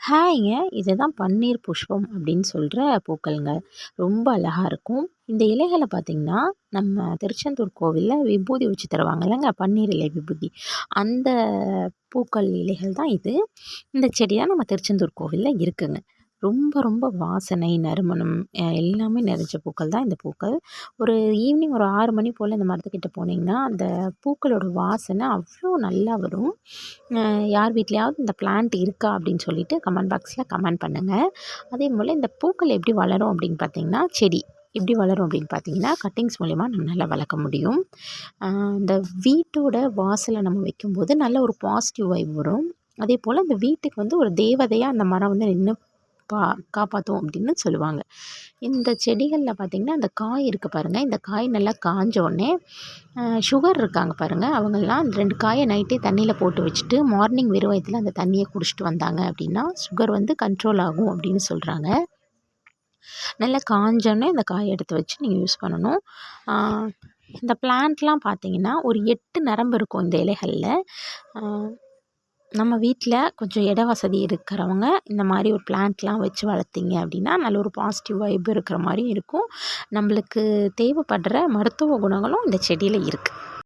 ஹாய்ங்க. இதுதான் பன்னீர் புஷ்பம் அப்படின்னு சொல்கிற பூக்கள்ங்க. ரொம்ப அழகாக இருக்கும். இந்த இலைகளை பார்த்திங்கன்னா நம்ம திருச்செந்தூர் கோவிலில் விபூதி வச்சு தருவாங்க இல்லைங்க? பன்னீர் இலை விபூதி. அந்த பூக்கள் இலைகள் தான் இது. இந்த செடி தான் நம்ம திருச்செந்தூர் கோவிலில் இருக்குதுங்க ரொம்ப ரொம்ப வாசனை நறுமணம் எல்லாமே நிறைஞ்ச பூக்கள் தான் இந்த பூக்கள். ஒரு ஈவினிங் ஒரு ஆறு மணி போல் இந்த மரத்துக்கிட்ட போனீங்கன்னா அந்த பூக்களோட வாசனை அவ்வளோ நல்லா வரும். யார் வீட்லேயாவது இந்த பிளான்ட் இருக்கா அப்படின்னு சொல்லிட்டு கமெண்ட் பாக்ஸில் கமெண்ட் பண்ணுங்கள் அதே போல் இந்த பூக்கள் எப்படி வளரும் அப்படின்னு பார்த்தீங்கன்னா செடி எப்படி வளரும் அப்படின்னு பார்த்தீங்கன்னா கட்டிங்ஸ் மூலிமா நம்மளால் வளர்க்க முடியும். இந்த வீட்டோட வாசலை நம்ம வைக்கும்போது நல்ல ஒரு பாசிட்டிவ் வைப் வரும். அதே போல் அந்த வீட்டுக்கு வந்து ஒரு தேவதையாக அந்த மரம் வந்து நின்று பா காப்பாற்றும் அப்படின்னு சொல்லுவாங்க. இந்த செடிகளில் பார்த்திங்கன்னா அந்த காய் இருக்குது பாருங்கள் இந்த காய் நல்லா காஞ்ச உடனே சுகர் இருக்காங்க பாருங்கள் அவங்கெல்லாம் அந்த ரெண்டு காயை நைட்டே தண்ணியில் போட்டு வச்சுட்டு மார்னிங் வெறும் வயதில் அந்த தண்ணியை குடிச்சிட்டு வந்தாங்க அப்படின்னா சுகர் வந்து கண்ட்ரோல் ஆகும் அப்படின்னு சொல்கிறாங்க நல்லா காஞ்சோடனே இந்த காயை எடுத்து வச்சு நீங்கள் யூஸ் பண்ணணும். இந்த பிளான்ட்லாம் பார்த்தீங்கன்னா ஒரு எட்டு நரம்பு இருக்கும் இந்த இலைகளில். நம்ம வீட்டில் கொஞ்சம் இட வசதி இருக்கிறவங்க இந்த மாதிரி ஒரு பிளான்ட்லாம் வச்சு வளர்த்திங்க அப்படின்னா நல்ல ஒரு பாசிட்டிவ் வைப் இருக்கிற மாதிரியும் இருக்கும். நம்மளுக்கு தேவைப்படுற மருத்துவ குணங்களும் இந்த செடியில் இருக்குது